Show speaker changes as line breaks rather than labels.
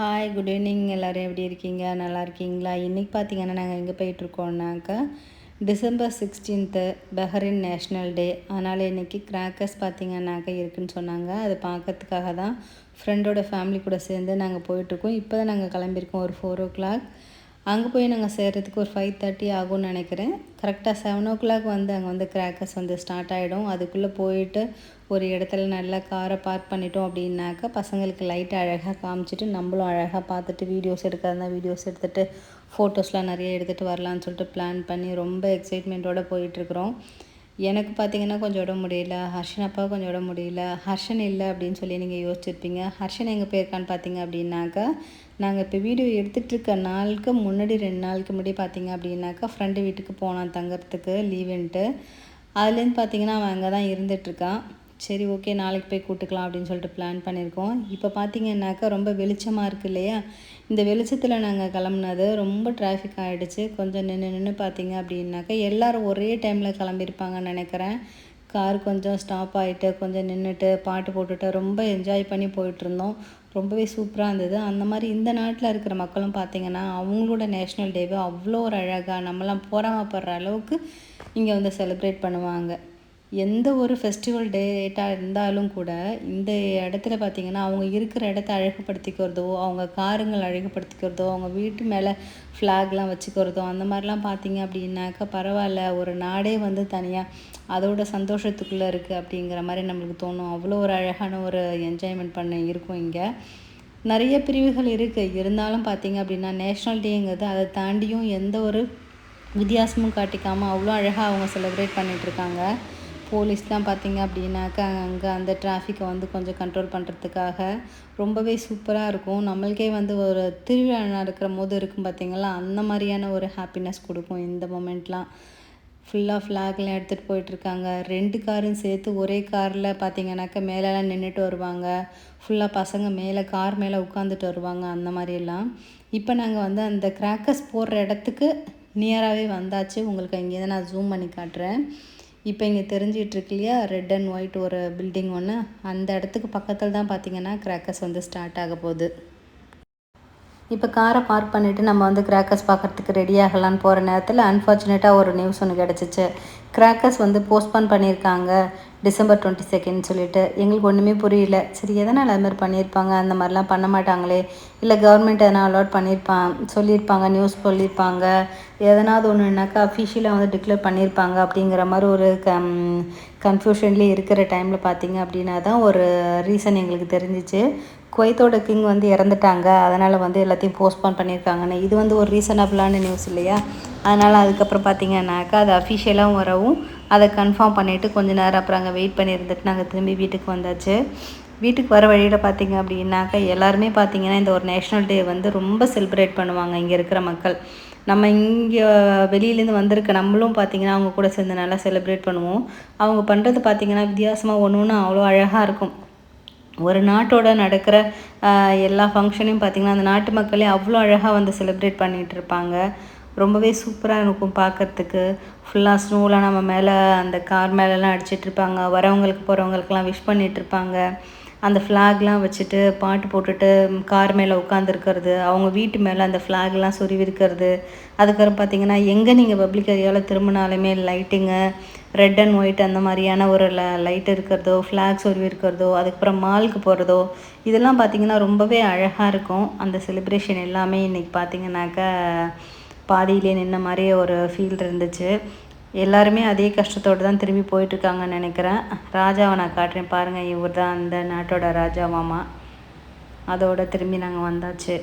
hi good evening எல்லோரும் எப்படி இருக்கீங்க நல்லா இருக்கீங்களா இன்றைக்கி பார்த்தீங்கன்னா நாங்கள் எங்கே போயிட்டுருக்கோம்னாக்கா December sixteenth Bahrain national day அதனால் இன்றைக்கி கிராக்கர்ஸ் பார்த்திங்கன்னாக்கா இருக்குதுன்னு சொன்னாங்க அது பார்க்கறதுக்காக தான் ஃப்ரெண்டோட ஃபேமிலி கூட சேர்ந்து நாங்கள் போயிட்டுருக்கோம் இப்போ தான் நாங்கள் கிளம்பியிருக்கோம் ஒரு ஃபோர் ஓ கிளாக் அங்கே போய் நாங்கள் சேர்கிறதுக்கு ஒரு ஃபைவ் தேர்ட்டி ஆகும்னு நினைக்கிறேன் கரெக்டாக செவன் ஓ கிளாக் வந்து அங்கே வந்து கிராக்கர்ஸ் வந்து ஸ்டார்ட் ஆகிடும் அதுக்குள்ளே போயிட்டு ஒரு இடத்துல நல்லா காரை பார்க் பண்ணிட்டோம் அப்படின்னாக்கா பசங்களுக்கு லைட்டை அழகாக காமிச்சிட்டு நம்மளும் அழகாக பார்த்துட்டு வீடியோஸ் எடுக்கிறதா வீடியோஸ் எடுத்துகிட்டு ஃபோட்டோஸ்லாம் நிறைய எடுத்துகிட்டு வரலான்னு சொல்லிட்டு பிளான் பண்ணி ரொம்ப எக்ஸைட்மெண்ட்டோடு போயிட்டுருக்குறோம் எனக்கு பார்த்தீங்கன்னா கொஞ்சம் உடம்பு முடியல ஹர்ஷன் அப்பா கொஞ்சம் உடம்பு முடியல ஹர்ஷன் இல்லை அப்படின்னு சொல்லி நீங்கள் யோசிச்சிருப்பீங்க ஹர்ஷன் எங்கே போயிருக்கான்னு பார்த்தீங்க அப்படின்னாக்கா நாங்கள் இப்போ வீடியோ எடுத்துகிட்டு இருக்க நாளுக்கு முன்னாடி ரெண்டு நாளுக்கு முன்னாடி பார்த்தீங்க அப்படின்னாக்கா ஃப்ரெண்டு வீட்டுக்கு போனான் தங்கிறதுக்கு லீவுன்ட்டு அதுலேருந்து பார்த்தீங்கன்னா அவன் அங்கே தான் இருந்துகிட்ருக்கான் சரி ஓகே நாளைக்கு போய் கூட்டுக்கலாம் அப்படின்னு சொல்லிட்டு பிளான் பண்ணியிருக்கோம் இப்போ பார்த்தீங்கன்னாக்கா ரொம்ப வெளிச்சமாக இருக்குது இல்லையா இந்த வெளிச்சத்தில் நாங்கள் கிளம்புனது ரொம்ப டிராஃபிக் ஆகிடுச்சு கொஞ்சம் நின்று நின்று பார்த்தீங்க அப்படின்னாக்கா எல்லோரும் ஒரே டைமில் கிளம்பியிருப்பாங்கன்னு நினைக்கிறேன் கார் கொஞ்சம் ஸ்டாப் ஆகிட்டு கொஞ்சம் நின்றுட்டு பாட்டு போட்டுட்டு ரொம்ப என்ஜாய் பண்ணி போயிட்டுருந்தோம் ரொம்பவே சூப்பராக இருந்தது அந்த மாதிரி இந்த நாட்டில் இருக்கிற மக்களும் பார்த்திங்கன்னா அவங்களோட நேஷ்னல் டேவை அவ்வளோ ஒரு அழகாக நம்மலாம் போராமப்படுற அளவுக்கு இங்கே வந்து செலிப்ரேட் பண்ணுவாங்க எந்த ஒரு ஃபெஸ்டிவல் டேட்டாக இருந்தாலும் கூட இந்த இடத்துல பார்த்திங்கன்னா அவங்க இருக்கிற இடத்த அழகுப்படுத்திக்கிறதோ அவங்க காருங்கள் அழகுப்படுத்திக்கிறதோ அவங்க வீட்டு மேலே ஃப்ளாக்லாம் வச்சுக்கிறதோ அந்த மாதிரிலாம் பார்த்திங்க அப்படின்னாக்கா பரவாயில்ல ஒரு நாடே வந்து தனியாக அதோட சந்தோஷத்துக்குள்ளே இருக்குது அப்படிங்கிற மாதிரி நம்மளுக்கு தோணும் அவ்வளோ ஒரு அழகான ஒரு என்ஜாய்மெண்ட் பண்ண இருக்கும் இங்கே நிறைய பிரிவுகள் இருக்குது இருந்தாலும் பார்த்திங்க அப்படின்னா நேஷ்னல் டேங்கிறது அதை தாண்டியும் எந்த ஒரு வித்தியாசமும் காட்டிக்காமல் அவ்வளோ அழகாக அவங்க செலிப்ரேட் பண்ணிகிட்ருக்காங்க போலீஸ்லாம் பார்த்திங்க அப்படின்னாக்கா அங்கே அந்த டிராஃபிக்கை வந்து கொஞ்சம் கண்ட்ரோல் பண்ணுறதுக்காக ரொம்பவே சூப்பராக இருக்கும் நம்மளுக்கே வந்து ஒரு திருவிழா நடக்கிற போது இருக்கும் பார்த்திங்களா அந்த மாதிரியான ஒரு ஹாப்பினஸ் கொடுக்கும் இந்த மொமெண்ட்லாம் ஃபுல்லாக ஃப்ளாக்லாம் எடுத்துகிட்டு போயிட்டுருக்காங்க ரெண்டு காரும் சேர்த்து ஒரே காரில் பார்த்திங்கனாக்கா மேலெலாம் நின்றுட்டு வருவாங்க ஃபுல்லாக பசங்க மேலே கார் மேலே உட்காந்துட்டு வருவாங்க அந்த மாதிரியெல்லாம் இப்போ நாங்கள் வந்து அந்த கிராக்கர்ஸ் போடுற இடத்துக்கு நியராகவே வந்தாச்சு உங்களுக்கு இங்கேயே நான் ஜூம் பண்ணி காட்டுறேன் இப்போ இங்கே தெரிஞ்சிகிட்ருக்கு இல்லையா ரெட் அண்ட் ஒயிட் ஒரு பில்டிங் ஒன்று அந்த இடத்துக்கு பக்கத்தில் தான் பார்த்திங்கன்னா கிராக்கர்ஸ் வந்து ஸ்டார்ட் ஆக போகுது இப்போ காரை பார்க் பண்ணிவிட்டு நம்ம வந்து கிராக்கர்ஸ் பார்க்குறதுக்கு ரெடி ஆகலான்னு போகிற நேரத்தில் அன்ஃபார்ச்சுனேட்டாக ஒரு நியூஸ் ஒன்று கிடச்சிச்சு கிராக்கர்ஸ் வந்து போஸ்ட்போன் பண்ணியிருக்காங்க டிசம்பர் டுவெண்ட்டி செகண்ட் சொல்லிட்டு எங்களுக்கு ஒன்றுமே புரியல சரி எதனால் அது மாதிரி பண்ணியிருப்பாங்க அந்த மாதிரிலாம் பண்ண மாட்டாங்களே இல்லை கவர்மெண்ட் எதனால் அலாட் பண்ணியிருப்பாங்க சொல்லியிருப்பாங்க நியூஸ் சொல்லியிருப்பாங்க எதனாவது ஒன்றுனாக்கா அஃபிஷியலாக வந்து டிக்ளேர் பண்ணியிருப்பாங்க அப்படிங்கிற மாதிரி ஒரு கம் கன்ஃபியூஷன்லேயே இருக்கிற டைமில் பார்த்தீங்க அப்படின்னா தான் ஒரு ரீசன் எங்களுக்கு தெரிஞ்சிச்சு குவைத்தோட கிங் வந்து இறந்துட்டாங்க அதனால் வந்து எல்லாத்தையும் போஸ்ட்போன் பண்ணியிருக்காங்கன்னு இது வந்து ஒரு ரீசனபிளான நியூஸ் இல்லையா அதனால் அதுக்கப்புறம் பார்த்தீங்கன்னாக்கா அது அஃபிஷியலாகவும் வரவும் அதை கன்ஃபார்ம் பண்ணிவிட்டு கொஞ்சம் நேரம் அப்புறம் அங்கே வெயிட் பண்ணியிருந்துட்டு நாங்கள் திரும்பி வீட்டுக்கு வந்தாச்சு வீட்டுக்கு வர வழியில் பார்த்திங்க அப்படின்னாக்கா எல்லாருமே பார்த்திங்கன்னா இந்த ஒரு நேஷ்னல் டே வந்து ரொம்ப செலிப்ரேட் பண்ணுவாங்க இங்கே இருக்கிற மக்கள் நம்ம இங்கே வெளியிலேருந்து வந்திருக்க நம்மளும் பார்த்திங்கன்னா அவங்க கூட சேர்ந்து நல்லா செலிப்ரேட் பண்ணுவோம் அவங்க பண்ணுறது பார்த்திங்கன்னா வித்தியாசமாக ஒன்று ஒன்று அவ்வளோ அழகாக இருக்கும் ஒரு நாட்டோட நடக்கிற எல்லா ஃபங்க்ஷனையும் பார்த்திங்கன்னா அந்த நாட்டு மக்களே அவ்வளோ அழகாக வந்து செலிப்ரேட் பண்ணிகிட்டு இருப்பாங்க ரொம்பவே சூப்பராக இருக்கும் பார்க்குறதுக்கு ஃபுல்லாக ஸ்னோலாம் நம்ம மேலே அந்த கார் மேலெலாம் அடிச்சிட்ருப்பாங்க வரவங்களுக்கு போகிறவங்களுக்குலாம் விஷ் பண்ணிகிட்ருப்பாங்க அந்த ஃப்ளாக்லாம் வச்சுட்டு பாட்டு போட்டுட்டு கார் மேலே உட்காந்துருக்கிறது அவங்க வீட்டு மேலே அந்த ஃப்ளாக்லாம் சொருவிருக்கிறது அதுக்கப்புறம் பார்த்திங்கன்னா எங்கே நீங்கள் பப்ளிக் ஏரியாவில் திரும்பினாலுமே லைட்டிங்கு ரெட் அண்ட் ஒயிட் அந்த மாதிரியான ஒரு ல லைட் இருக்கிறதோ ஃப்ளாக் சொருவி இருக்கிறதோ அதுக்கப்புறம் மாலுக்கு போகிறதோ இதெல்லாம் பார்த்திங்கன்னா ரொம்பவே அழகாக இருக்கும் அந்த செலிப்ரேஷன் எல்லாமே இன்றைக்கி பார்த்திங்கனாக்கா பாதியிலே நின்ன மாதிரி ஒரு ஃபீல் இருந்துச்சு எல்லாருமே அதே கஷ்டத்தோடு தான் திரும்பி போயிட்டுருக்காங்கன்னு நினைக்கிறேன் ராஜாவை நான் காட்டுறேன் பாருங்கள் இவர் தான் அந்த நாட்டோட ராஜா மாமா அதோட திரும்பி நாங்கள் வந்தாச்சு